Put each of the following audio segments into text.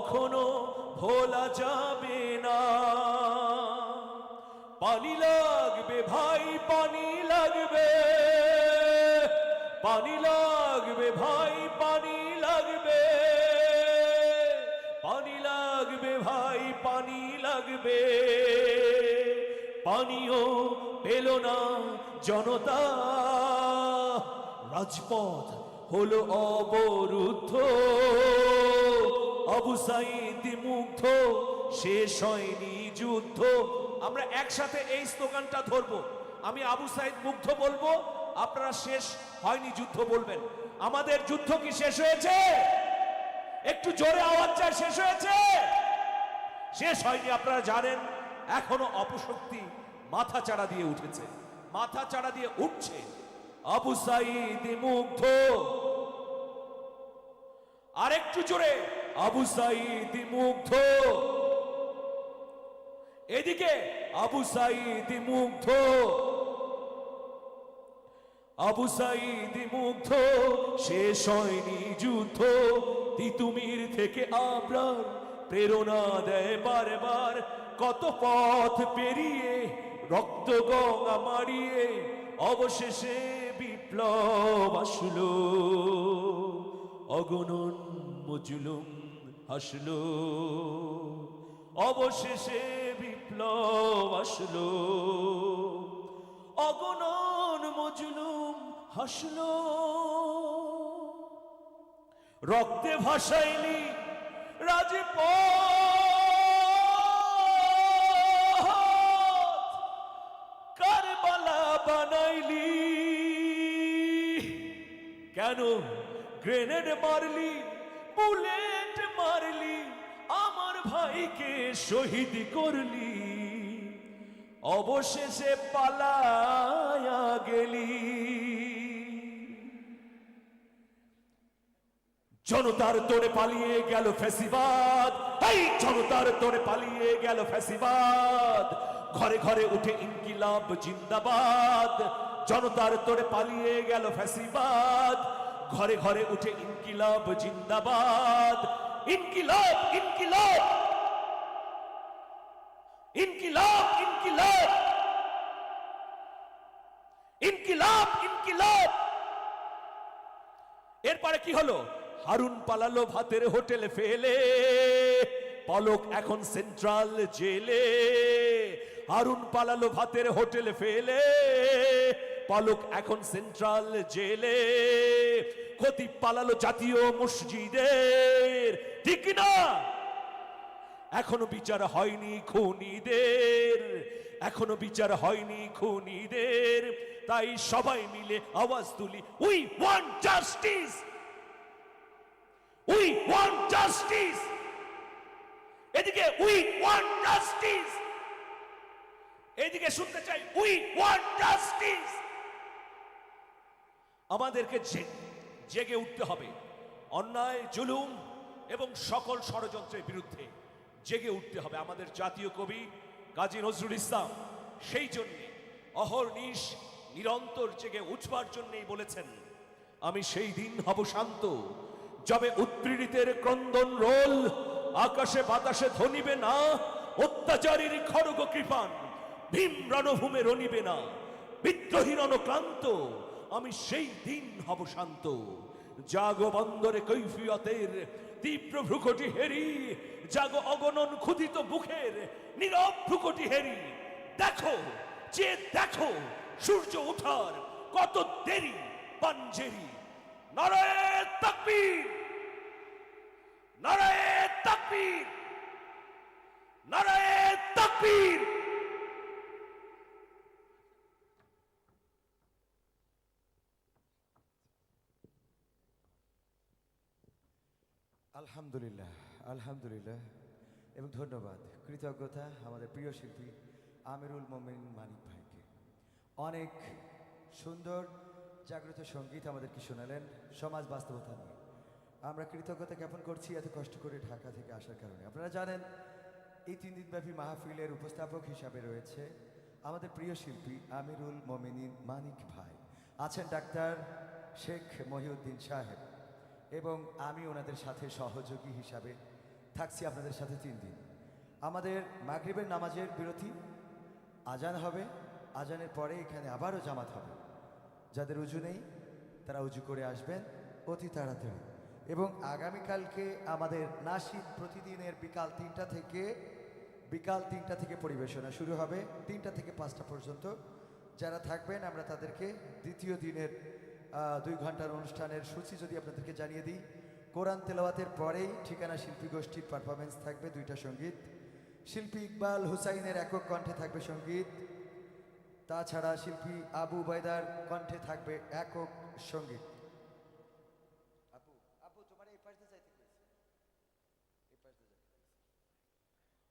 কখনো ভোলা যাবে না। পানি লাগবে ভাই, পানি লাগবে। পানি লাগবে ভাই, পানি লাগবে। পানি লাগবে ভাই, পানি লাগবে। পানিও পেল না জনতা। রাজপথ হলো অবরুদ্ধ। আবু সাইদ মুগ্ধ, শেষ হয়নি যুদ্ধ। আমরা একসাথে এই স্লোগানটা ধরবো। আমি আবু সাইদ মুগ্ধ বলব, আপনারা শেষ হয়নি যুদ্ধ বলবেন। আমাদের যুদ্ধ কি শেষ হয়েছে? একটু জোরে আওয়াজ চায় শেষ হয়েছে? শেষ হয়নি, আপনারা জানেন, এখনও অপশক্তি মাথা চাড়া দিয়ে উঠেছে। মাথা চাড়া দিয়ে উঠছে। আবু সাইদ মুগ্ধ। আরেকটু জোরে, আবু সাইদ মুগ্ধ। এদিকে আবু সাইদ মুগ্ধ। আবু সাইদ মুগ্ধ, শেষ হয়নি যুদ্ধ। তিতুমির থেকে আবরার প্রেরণা দেয় বারবার। কত পথ পেরিয়ে, রক্ত গঙ্গা মারিয়ে, অবশেষে বিপ্লব আসলো। অগণন মজলুম হাসলো, অবশেষে বিপ্লব আসলো। অগণন মজলুম হাসলো। রক্তে ভাসাইনি রাজপথ। কারবালা বানাইলি, কেন গ্রেনেড মারলি? বুলেট মারলি, আমার ভাইকে শহীদ করলি। অবশেষে পালায়া গেলি। জনতার তোরে পালিয়ে গেল ফ্যাসিবাদ তাই জনতার তোরে পালিয়ে গেল ফ্যাসিবাদ ঘরে ঘরে উঠে ইনকিলাব জিন্দাবাদ, জনতার তোরে পালিয়ে গেল ফ্যাসিবাদ ঘরে ঘরে উঠে, ইনকিলাব জিন্দাবাদ। ইনকিলাব ইনকিলাব। ইনকিলাব ইনকিলাব। ইনকিলাব ইনকিলাব। এরপরে কি হলো? হারুন পালালো ভাতের হোটেলে ফেলে। পলক এখন সেন্ট্রাল জেলে। হারুন পালালো ভাতের হোটেলে ফেলে। পলক এখন সেন্ট্রাল জেলে। ক্ষতি পালালো জাতীয় মসজিদের। ঠিক না? এখনও বিচার হয়নি খুনিদের। এখনও বিচার হয়নি খুনিদের। তাই সবাই মিলে আওয়াজ তুলি we want justice we want justice এদিকে উই ওয়ান জাস্টিস এদিকে শুনতে চাই উই ওয়ান জাস্টিস আমাদেরকে জেগে উঠতে হবে। অন্যায়, জুলুম এবং সকল ষড়যন্ত্রের বিরুদ্ধে জেগে উঠতে হবে। আমাদের জাতীয় কবি কাজী নজরুল ইসলাম সেই জন্যে অহর্নিশ নিরন্তর জেগে উঠবার জন্যই বলেছেন, আমি সেই দিন হব শান্ত, যবে উৎপীড়িতের ক্রন্দন রোল, আকাশে বাতাসে ধনিবে না, অত্যাচারীর খড়গ কৃপান ভীম রণভূমে রনিবে না, বিদ্রোহী রণক্লান্ত আমি সেই দিন হব শান্ত। জাগো বন্দরে কৈফিয়তের তীব্র ভ্রুকটি হেরি, জাগো অগণন ক্ষুধিত বুকের নীরব ভ্রুকটি হেরি। দেখো যে দেখো, সূর্য ওঠার কত দেরি, পাঞ্জেরি। নারায় তাকবীর! নারায় তাকবীর! নারায় তাকবীর! আলহামদুলিল্লাহ আলহামদুলিল্লাহ। এবং ধন্যবাদ, কৃতজ্ঞতা আমাদের প্রিয় শিল্পী আমিরুল মোমিন মানিক ভাইকে। অনেক সুন্দর, জাগ্রত সংগীত আমাদেরকে শোনালেন সমাজ বাস্তবতা নিয়ে। আমরা কৃতজ্ঞতা জ্ঞাপন করছি এত কষ্ট করে ঢাকা থেকে আসার কারণে। আপনারা জানেন, এই তিন দিনব্যাপী মাহফিলের উপস্থাপক হিসাবে রয়েছে আমাদের প্রিয় শিল্পী আমিরুল মোমিনিন মানিক ভাই। আছেন ডাক্তার শেখ মহিউদ্দিন সাহেব। এবং আমি ওনাদের সাথে সহযোগী হিসাবে থাকছি আপনাদের সাথে তিন দিন। আমাদের মাগরিবের নামাজের বিরতি। আজান হবে। আজানের পরে এখানে আবারও জামাত হবে। যাদের উজু নেই, তারা উজু করে আসবেন অতি তাড়াতাড়ি। এবং আগামীকালকে আমাদের নাসিদ প্রতিদিনের বিকাল তিনটা থেকে, বিকাল তিনটা থেকে পরিবেশনা শুরু হবে। তিনটা থেকে পাঁচটা পর্যন্ত যারা থাকবেন, আমরা তাদেরকে দ্বিতীয় দিনের দুই ঘণ্টার অনুষ্ঠানের সূচি যদি আপনাদেরকে জানিয়ে দিই, কোরআন তেলাওয়াতের পরেই ঠিকানা শিল্পী গোষ্ঠীর পারফরমেন্স থাকবে দুইটা সংগীত। শিল্পী ইকবাল হুসাইনের একক কণ্ঠে থাকবে সংগীত। তাছাড়া শিল্পী আবু বাইদার কণ্ঠে থাকবে একক সংগীত।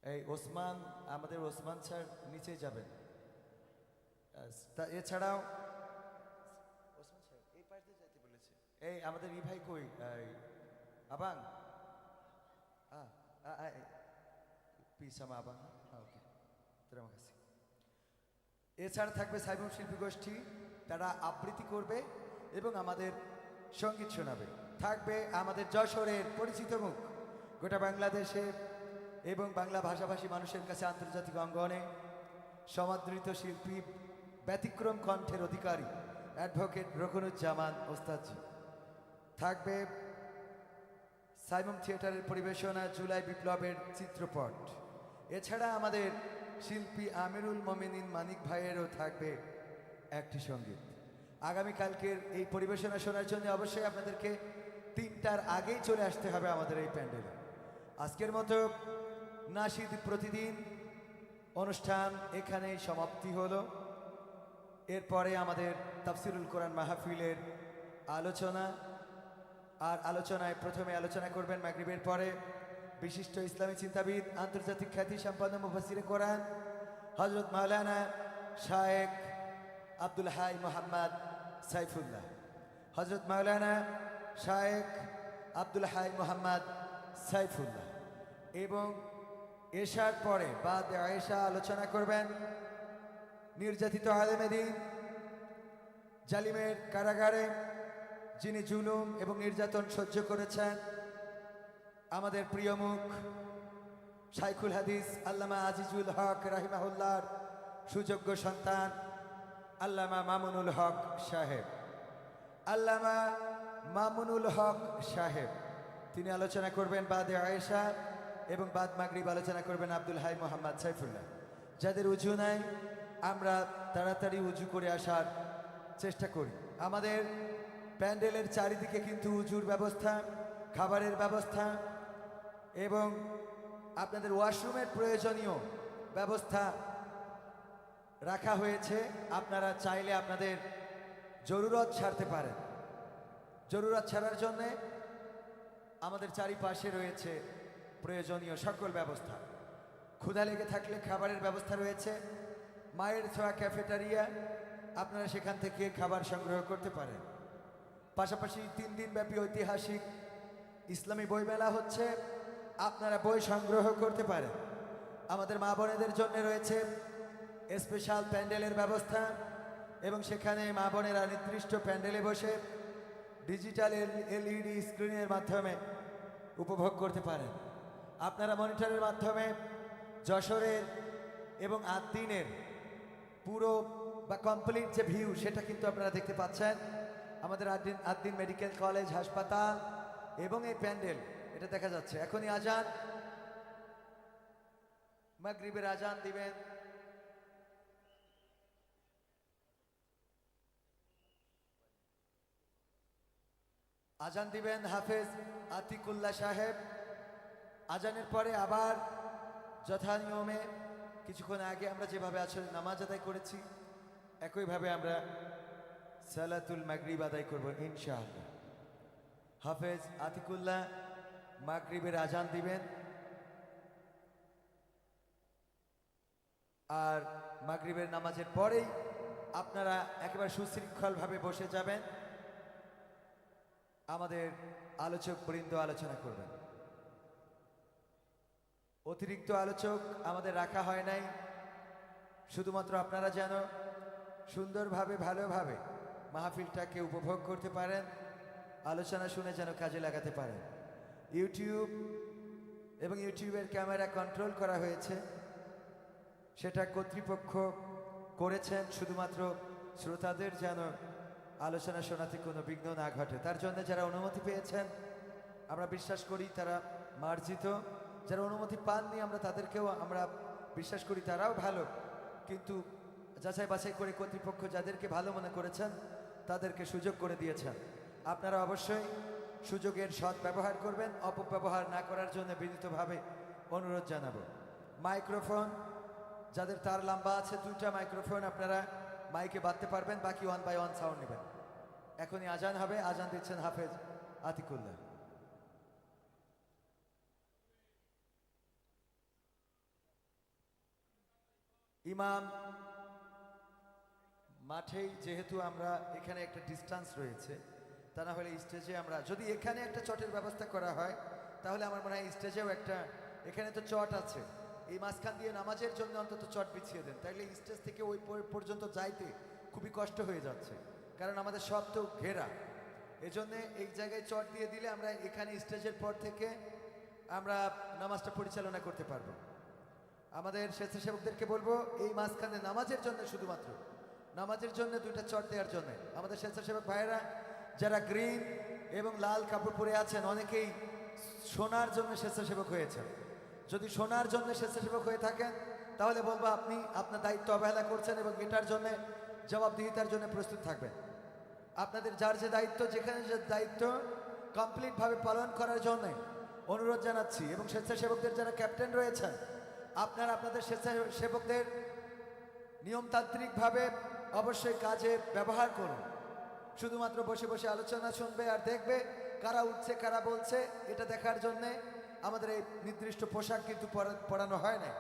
এই ওসমান, আমাদের ওসমান স্যার নিচে যাবেন। এছাড়াও এই, আমাদের ই ভাই কই আবাং। আবাং। হ্যাঁ ওকে kasih এছাড়া থাকবে সাইবম শিল্পী গোষ্ঠী। তারা আবৃত্তি করবে এবং আমাদের সংগীত শোনাবে। থাকবে আমাদের যশোরের পরিচিত মুখ। গোটা বাংলাদেশে এবং বাংলা ভাষাভাষী মানুষের কাছে আন্তর্জাতিক অঙ্গনে সমাদৃত শিল্পী ব্যতিক্রম কণ্ঠের অধিকারী অ্যাডভোকেট রকনুজ্জামান ওস্তাদজি। থাকবে সাইমন থিয়েটারের পরিবেশনা জুলাই বিপ্লবের চিত্রপট। এছাড়া আমাদের শিল্পী আমিরুল মমিনিন মানিক ভাইয়েরও থাকবে একটি সংগীত। আগামীকালকের এই পরিবেশনা শোনার জন্য অবশ্যই আপনাদেরকে তিনটার আগেই চলে আসতে হবে আমাদের এই প্যান্ডেলে। আজকের মতো নাসিদ প্রতিদিন অনুষ্ঠান এখানেই সমাপ্তি হলো। এরপরে আমাদের তাফসিরুল কোরআন মাহফিলের আলোচনা আর আলোচনায়, প্রথমে আলোচনা করবেন মাগরিবের পরে বিশিষ্ট ইসলামী চিন্তাবিদ, আন্তর্জাতিক খ্যাতি সম্পন্ন মুফাসিরে কোরআন হজরত মাওলানা শায়েক আব্দুল হাই মোহাম্মদ সাইফুল্লাহ। হজরত মাওলানা শায়েক আব্দুল হাই মোহাম্মদ সাইফুল্লাহ। এবং এশার পরে বাদ আয়েশা আলোচনা করবেন নির্যাতিত আলেমেদিন জালিমের কারাগারে যিনি জুলুম এবং নির্যাতন সহ্য করেছেন, আমাদের প্রিয় মুখ, শাইখুল হাদিস, আল্লামা আজিজুল হক রাহিমাহুল্লাহর সুযোগ্য সন্তান, আল্লামা মামুনুল হক সাহেব। আল্লামা মামুনুল হক সাহেব, তিনি আলোচনা করবেন বাদে আয়েশা এবং বাদ মাগরিব আলোচনা করবেন আব্দুল হাই মোহাম্মদ সাইফুল্লাহ। যাদের উজু নাই, আমরা তাড়াতাড়ি উজু করে আসার চেষ্টা করি। আমাদের প্যান্ডেলের চারিদিকে কিন্তু উজুর ব্যবস্থা, খাবারের ব্যবস্থা এবং আপনাদের ওয়াশরুমের প্রয়োজনীয় ব্যবস্থা রাখা হয়েছে। আপনারা চাইলে আপনাদের জরুরত ছাড়তে পারেন। জরুরত ছাড়ার জন্যে আমাদের চারিপাশে রয়েছে প্রয়োজনীয় সকল ব্যবস্থা। ক্ষুধা লেগে থাকলে খাবারের ব্যবস্থা রয়েছে। মায়ের ছোঁয়া ক্যাফেটারিয়া, আপনারা সেখান থেকে খাবার সংগ্রহ করতে পারেন। পাশাপাশি তিন দিন ব্যাপী ঐতিহাসিক ইসলামী বইমেলা হচ্ছে, আপনারা বই সংগ্রহ করতে পারেন। আমাদের মা বোনেদের জন্য রয়েছে স্পেশাল প্যান্ডেলের ব্যবস্থা এবং সেখানে মা বোনেরা নির্দিষ্ট প্যান্ডেলে বসে ডিজিটাল এলইডি স্ক্রিনের মাধ্যমে উপভোগ করতে পারেন। আপনারা মনিটরের মাধ্যমে যশোরের এবং আদিনের পুরো বা কমপ্লিট যে ভিউ সেটা কিন্তু আপনারা দেখতে পাচ্ছেন। আমাদের আদিন আদিন মেডিকেল কলেজ, হাসপাতাল এবং এই প্যান্ডেল, এটা দেখা যাচ্ছে। এখনই আজান। মাগরিবের আজান দিবেন। আজান দিবেন হাফেজ আতিকুল্লাহ সাহেব। আজানের পরে আবার যথা নিয়মে কিছুক্ষণ আগে আমরা যেভাবে আসলে নামাজ আদায় করেছি, একইভাবে আমরা সালাতুল মাগরিব আদায় করব ইনশাআল্লাহ। হাফেজ আতিকুল্লাহ, মাগরিবের আজান দিবেন। আর মাগরিবের নামাজের পরেই আপনারা একেবারে সুশৃঙ্খলভাবে বসে যাবেন। আমাদের আলোচক বৃন্দ আলোচনা করবেন। অতিরিক্ত আলোচক আমাদের রাখা হয় নাই। শুধুমাত্র আপনারা যেন সুন্দরভাবে, ভালোভাবে মাহফিলটাকে উপভোগ করতে পারেন, আলোচনা শুনে যেন কাজে লাগাতে পারেন। ইউটিউব এবং ইউটিউবের ক্যামেরা কন্ট্রোল করা হয়েছে। সেটা কর্তৃপক্ষ করেছেন, শুধুমাত্র শ্রোতাদের যেন আলোচনা শোনাতে কোনো বিঘ্ন না ঘটে। তার জন্য যারা অনুমতি পেয়েছেন, আমরা বিশ্বাস করি তারা মার্জিত। যারা অনুমতি পাননি, আমরা তাদেরকেও আমরা বিশ্বাস করি তারাও ভালো। কিন্তু যাচাই বাছাই করে কর্তৃপক্ষ যাদেরকে ভালো মনে করেছেন, তাদেরকে সুযোগ করে দিয়েছেন। আপনারা অবশ্যই সুযোগের সৎ ব্যবহার করবেন, অপব্যবহার না করার জন্য বিনীতভাবে অনুরোধ জানাব। মাইক্রোফোন, যাদের তার লম্বা আছে, দুইটা মাইক্রোফোন আপনারা মাইকে বাঁধতে পারবেন, বাকি ওয়ান বাই ওয়ান সাউন্ড নেবেন। এখনই আজান হবে, আজান দিচ্ছেন হাফেজ আতিকুল্লাহ। ইমাম মাঠেই যেহেতু আমরা এখানে একটা ডিস্টেন্স রয়েছে, তা না হলে স্টেজে আমরা, যদি এখানে একটা চটের ব্যবস্থা করা হয়, তাহলে আমার মনে হয় স্টেজেও একটা, এখানে তো চট আছে। এই মাঝখান দিয়ে নামাজের জন্য অন্তত চট বিছিয়ে দেন। তাইলে স্টেজ থেকে ওই পর্যন্ত যাইতে খুবই কষ্ট হয়ে যাচ্ছে। কারণ আমাদের সব তো ঘেরা। এজন্য এই জায়গায় চট দিয়ে দিলে আমরা এখানে স্টেজের পর থেকে আমরা নামাজটা পরিচালনা করতে পারব। আমাদের স্বেচ্ছাসেবকদেরকে বলব, এই মাঝখানে নামাজের জন্য শুধুমাত্র নামাজের জন্য দুইটা চট দেওয়ার জন্য। আমাদের স্বেচ্ছাসেবক ভাইয়েরা, যারা গ্রিন এবং লাল কাপড় পরে আছেন, অনেকেই সোনার জন্য স্বেচ্ছাসেবক হয়েছেন। যদি সোনার জন্য স্বেচ্ছাসেবক হয়ে থাকেন, তাহলে বলব আপনি আপনার দায়িত্ব অবহেলা করছেন এবং এটার জন্য জবাবদিহিতার জন্য প্রস্তুত থাকবেন। আপনাদের যার যে দায়িত্ব, যেখানে যে দায়িত্ব কমপ্লিটভাবে পালন করার জন্য অনুরোধ জানাচ্ছি এবং স্বেচ্ছাসেবকদের যারা ক্যাপ্টেন রয়েছেন, আপনারা আপনাদের স্বেচ্ছাসেবকদের নিয়মতান্ত্রিকভাবে অবশ্যই কাজে ব্যবহার করুন। শুধুমাত্র বসে বসে আলোচনা শুনবে আর দেখবে কারা উঠছে, কারা বলছে, এটা দেখার জন্যে আমাদের এই নির্দিষ্ট পোশাক কিন্তু পরানো হয় না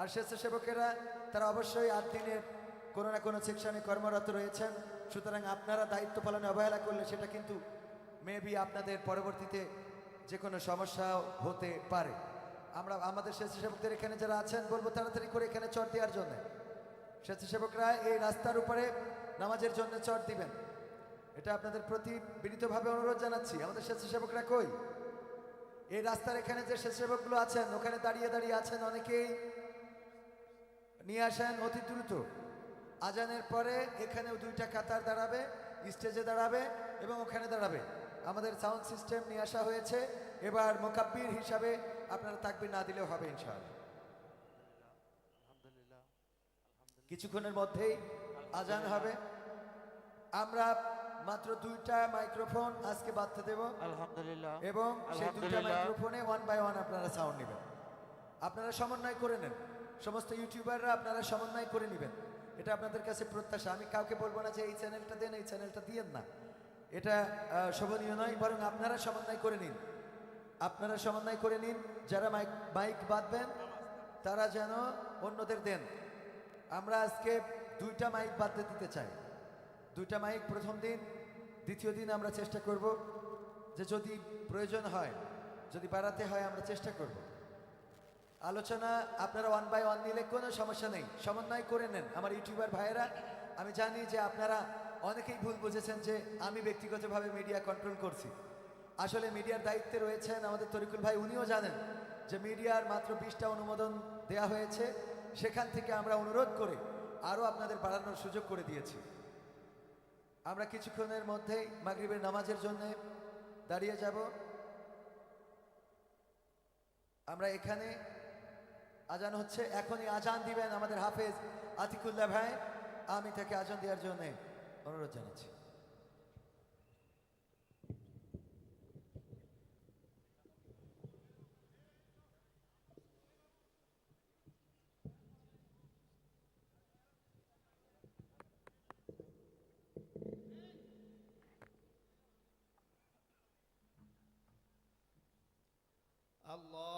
আর স্বেচ্ছাসেবকেরা, তারা অবশ্যই আট দিনের কোনো না কোনো সেকশনে কর্মরত রয়েছেন। সুতরাং আপনারা দায়িত্ব পালনে অবহেলা করলে সেটা কিন্তু মেবি আপনাদের পরবর্তীতে যে কোনো সমস্যা হতে পারে। আমরা, আমাদের স্বেচ্ছাসেবকদের এখানে যারা আছেন, বলব তাড়াতাড়ি করে এখানে চট দেওয়ার জন্য। স্বেচ্ছাসেবকরা এই রাস্তার উপরে নামাজের জন্য চট দিবেন। এটা আপনাদের প্রতি বিনীতভাবে অনুরোধ জানাচ্ছি। আমাদের স্বেচ্ছাসেবকরা কই? এই রাস্তার এখানে যে স্বেচ্ছাসেবকগুলো আছেন, ওখানে দাঁড়িয়ে দাঁড়িয়ে আছেন অনেকেই। নিয়ে আসেন অতি দ্রুত। আজানের পরে এখানেও দুইটা কাতার দাঁড়াবে, স্টেজে দাঁড়াবে এবং ওখানে দাঁড়াবে। আমাদের সাউন্ড সিস্টেম নিয়ে আসা হয়েছে। এবার মোকাব্বির হিসাবে আপনারা তাকবির না দিলেও হবে ইনশাআল্লাহ। কিছুক্ষণের মধ্যেই আজান হবে। আমরা মাত্র দুইটা মাইক্রোফোন আজকে বাঁধতে দেব। আলহামদুলিল্লাহ। এবং সেই দুইটা মাইক্রোফোনে ওয়ান বাই ওয়ান আপনারা সাউন্ড নেবেন। আপনারা সমন্বয় করে নেন। সমস্ত ইউটিউবাররা আপনারা সমন্বয় করে নেবেন। এটা আপনাদের কাছে প্রত্যাশা। আমি কাউকে বলব না যে এই চ্যানেলটা দেন এই চ্যানেলটা দিয়েন না। এটা শোভনীয় নয় বরং আপনারা সমন্বয় করে নিন। আপনারা সমন্বয় করে নিন। যারা মাইক মাইক বাঁধবেন তারা যেন অন্যদের দেন। আমরা আজকে দুইটা মাইক বাঁধতে দিতে চাই। দুইটা মাইক প্রথম দিন, দ্বিতীয় দিন আমরা চেষ্টা করব যে যদি প্রয়োজন হয়, যদি বাড়াতে হয়, আমরা চেষ্টা করব। আলোচনা আপনারা ওয়ান বাই ওয়ান নিলে কোনো সমস্যা নেই। সমন্বয় করে নেন। আমার ইউটিউবার ভাইয়েরা, আমি জানি যে আপনারা অনেকেই ভুল বুঝেছেন যে আমি ব্যক্তিগতভাবে মিডিয়া কন্ট্রোল করছি। আসলে মিডিয়ার দায়িত্বে রয়েছেন আমাদের তরিকুল ভাই, উনিও জানেন যে মিডিয়ার মাত্র বিশটা অনুমোদন দেয়া হয়েছে। সেখান থেকে আমরা অনুরোধ করে আরও আপনাদের বাড়ানোর সুযোগ করে দিয়েছি। আমরা কিছুক্ষণের মধ্যেই মাগরিবের নামাজের জন্য দাঁড়িয়ে যাব। আমরা এখানে আজান হচ্ছে, এখনই আজান দিবেন আমাদের হাফেজ আতিকুল্লাহ ভাই। আমি তাকে আজান দেওয়ার জন্য অনুরোধ জানাচ্ছি। الله